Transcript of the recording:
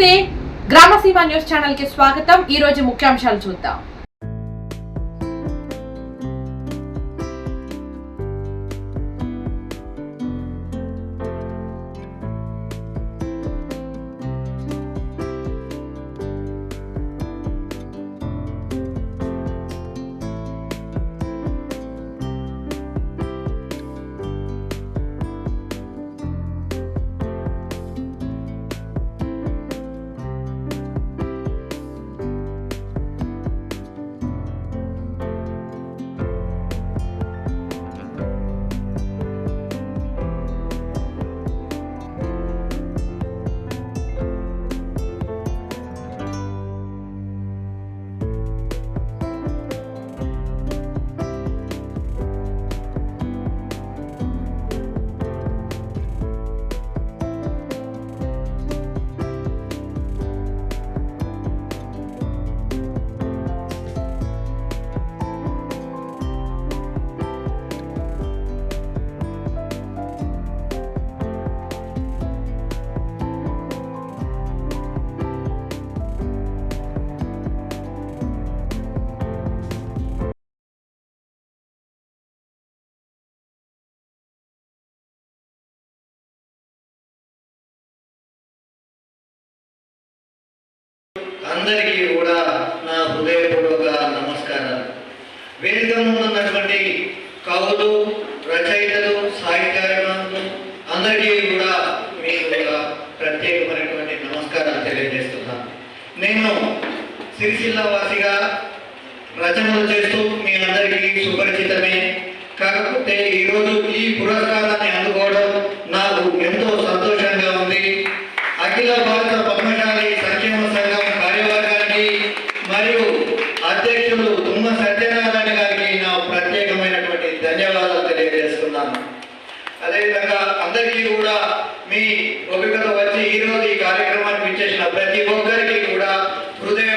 నమస్తే. గ్రామసీమ న్యూస్ ఛానల్కి స్వాగతం. ఈ రోజు ముఖ్యాంశాలు చూద్దాం. అందరికీ కూడా నా హృదయపూర్వక నమస్కారాలు. వేదిక ముందు ఉన్నటువంటి కవులు రచయితలు సాహిత్యాభిమానులు అందరికీ కూడా మీకు కూడా ప్రత్యేకమైనటువంటి నమస్కారాలు తెలియజేస్తున్నాను. నేను సిరిసిల్ల వాసిగా రచనలు చేస్తూ మీ అందరికీ సుపరిచితమే. కాకపోతే ఈరోజు ఈ పురస్కారాన్ని అందుకోవడం నాకు అధ్యక్షులు తుమ్మ సత్యనారాయణ గారికి నా ప్రత్యేకమైనటువంటి ధన్యవాదాలు తెలియజేస్తున్నాను. అదేవిధంగా అందరికీ కూడా మీ ఓపికతో వచ్చి ఈ ఈ కార్యక్రమానికి ఇచ్చేసిన ప్రతి ఒక్కరికి కూడా హృదయ